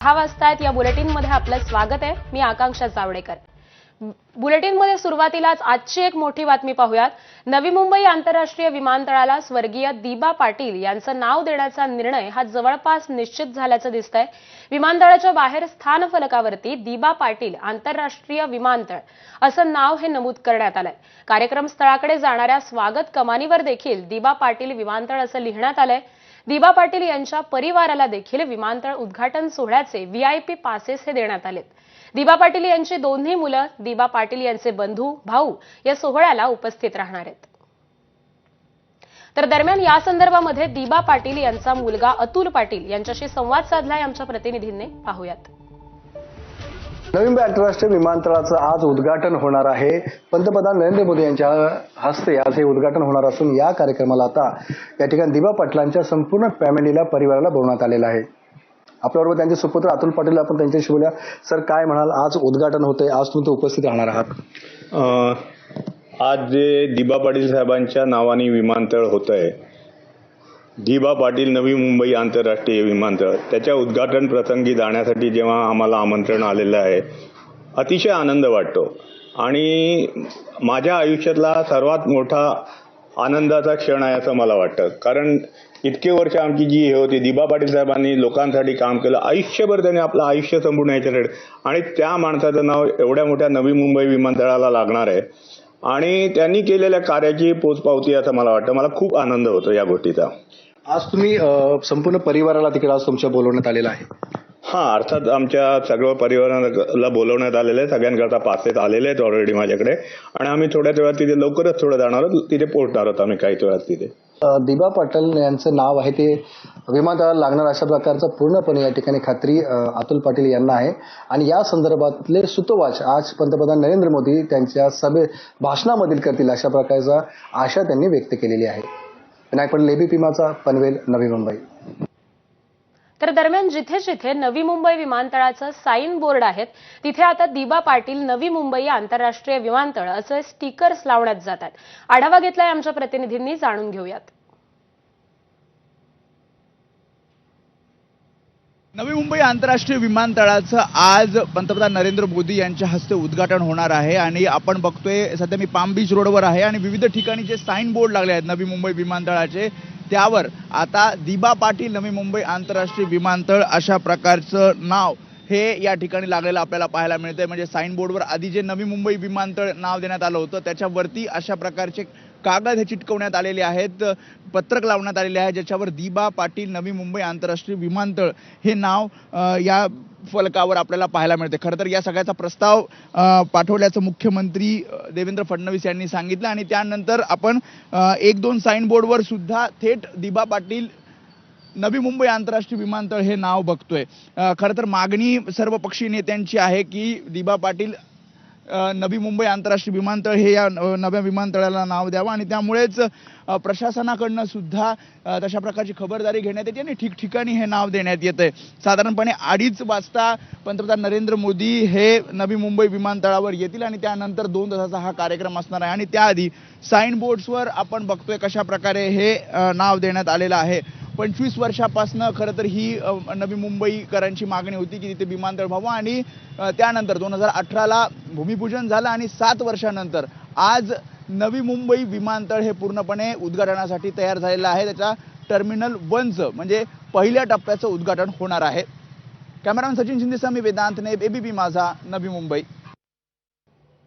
दहा वाजतायत या बुलेटिनमध्ये आपलं स्वागत आहे. मी आकांक्षा जावडेकर. बुलेटिनमध्ये सुरुवातीलाच आजची एक मोठी बातमी पाहूयात. नवी मुंबई आंतरराष्ट्रीय विमानतळाला स्वर्गीय दिबा पाटील यांचं नाव देण्याचा निर्णय हा जवळपास निश्चित झाल्याचं दिसतंय. विमानतळाच्या बाहेर स्थानफलकावरती दिबा पाटील आंतरराष्ट्रीय विमानतळ असं नाव हे नमूद करण्यात आलंय. कार्यक्रम स्थळाकडे जाणाऱ्या स्वागत कमानीवर देखील दिबा पाटील विमानतळ असं लिहिण्यात आलंय. दिबा पाटील यांच्या परिवाराला देखील विमानतळ उद्घाटन सोहळ्याचे व्हीआयपी पासेस हे देण्यात आलेत. दिबा पाटील यांची दोन्ही मुलं दिबा पाटील यांचे बंधू भाऊ या सोहळ्याला उपस्थित राहणार आहेत. तर दरम्यान या संदर्भामध्ये दिबा पाटील यांचा मुलगा अतुल पाटील यांच्याशी संवाद साधलाय आमच्या प्रतिनिधींनी. पाहूयात. नवीन आंतरराष्ट्रीय विमानतळाचं आज उद्घाटन होणार आहे. पंतप्रधान नरेंद्र मोदी यांच्या हस्ते आज हे उद्घाटन होणार असून या कार्यक्रमाला आता या ठिकाणी दिबा पाटलांच्या संपूर्ण फॅमिलीला परिवाराला बोलवण्यात आलेलं आहे. आपल्याबरोबर त्यांचे सुपुत्र अतुल पाटील आपण त्यांच्याशी बोलूया. सर काय म्हणाल? आज उद्घाटन होतंय. आज तुम्ही ते उपस्थित राहणार आहात. आज जे दिबा पाटील साहेबांच्या नावाने विमानतळ होत आहे दिभा पाटील नवी मुंबई आंतरराष्ट्रीय विमानतळ. त्याच्या उद्घाटन प्रसंगी जाण्यासाठी जेव्हा आम्हाला आमंत्रण आलेलं आहे अतिशय आनंद वाटतो. आणि माझ्या आयुष्यातला सर्वात मोठा आनंदाचा क्षण आहे असं मला वाटतं. कारण इतके वर्ष आमची जी हे होती दिबा पाटील साहेबांनी लोकांसाठी काम केलं. आयुष्यभर त्यांनी आपलं आयुष्य संपूर्ण याच्याकडे आणि त्या माणसाचं नाव एवढ्या मोठ्या नवी मुंबई विमानतळाला लागणार आहे. आणि त्यांनी केलेल्या कार्याची पोचपावती असं मला वाटतं. मला खूप आनंद होतो या गोष्टीचा. आज तुम्ही संपूर्ण परिवाराला तिकडे आज तुमच्या बोलवण्यात आलेलं आहे. हा अर्थात आमच्या सर्व परिवाराला बोलवण्यात आलेलं आहे. सगळ्यांकरता पासेस आलेले आहेत ऑलरेडी माझ्याकडे. आणि आम्ही थोड्याच वेळात तिथे लवकरच थोडं जाणार आहोत. तिथे पोहोचणार आहोत आम्ही काहीच वेळात तिथे. दिबा पाटील यांचं नाव आहे ते विमानतळाला लागणार अशा प्रकारचं पूर्णपणे या ठिकाणी खात्री अतुल पाटील यांना आहे. आणि या संदर्भातले सुतोवाच आज पंतप्रधान नरेंद्र मोदी त्यांच्या सभे भाषणामधील करतील अशा प्रकारचा आशा त्यांनी व्यक्त केलेली आहे. विनायक पाटील एबीपी माझा पनवेल नवी मुंबई. तर दरम्यान जिथे जिथे नवी मुंबई विमानतळाचं साईन बोर्ड आहेत तिथे आता दिबा पाटील नवी मुंबई आंतरराष्ट्रीय विमानतळ असे स्टिकर्स लावण्यात जातात. आढावा घेतलाय आमच्या प्रतिनिधींनी जाणून घेऊयात. नवी मुंबई आंतरराष्ट्रीय विमानतळाचं आज पंतप्रधान नरेंद्र मोदी यांच्या हस्ते उद्घाटन होणार आहे आणि आपण बघतोय सध्या मी पाम बीच रोडवर आहे आणि विविध ठिकाणी जे साईन बोर्ड लागले आहेत नवी मुंबई विमानतळाचे त्यावर आता दिबा पाटील नवी मुंबई आंतरराष्ट्रीय विमानतळ अशा प्रकारचं नाव हे या ठिकाणी लागलेलं आपल्याला पाहायला मिळतंय. म्हणजे साईन बोर्डवर आधी जे नवी मुंबई विमानतळ नाव देण्यात आलं होतं त्याच्यावरती अशा प्रकारचे कागद हे चिटकवण्यात आलेले आहेत पत्रक लावण्यात आलेले आहे ज्याच्यावर दिबा पाटील नवी मुंबई आंतरराष्ट्रीय विमानतळ हे नाव या फलकावर आपल्याला पाहायला मिळते खरं तर या सगळ्याचा प्रस्ताव पाठवल्याचं मुख्यमंत्री देवेंद्र फडणवीस यांनी सांगितलं आणि त्यानंतर आपण एक दोन साईन बोर्डवर सुद्धा थेट दिबा पाटील नवी मुंबई आंतरराष्ट्रीय विमानतळ हे नाव बघतोय. खरं तर मागणी सर्व पक्षीय नेत्यांची आहे की दिबा पाटील नवी मुंबई आंतरराष्ट्रीय विमानतळ हे या न- नव्या विमानतळाला नाव द्यावं आणि त्यामुळेच प्रशासनाकडनं सुद्धा तशा प्रकारची खबरदारी घेण्यात येते आणि ठिकठिकाणी हे नाव देण्यात येत आहे साधारणपणे अडीच वाजता पंतप्रधान नरेंद्र मोदी हे नवी मुंबई विमानतळावर येतील आणि त्यानंतर दोन तासाचा हा कार्यक्रम असणार आहे. आणि त्याआधी साईन बोर्ड्सवर आपण बघतोय कशा प्रकारे हे नाव देण्यात आलेलं आहे. पंचवीस वर्षापासनं खरं तर ही नवी मुंबईकरांची मागणी होती की तिथे विमानतळ व्हावं आणि त्यानंतर दोन हजार अठराला भूमिपूजन झालं आणि सात वर्षानंतर आज नवी मुंबई विमानतळ हे पूर्णपणे उद्घाटनासाठी तयार झालेलं आहे. त्याच्या टर्मिनल वनचं म्हणजे पहिल्या टप्प्याचं उद्घाटन होणार आहे. कॅमेरामॅन सचिन शिंदेसह मी वेदांत नेब एबीपी माझा नवी मुंबई.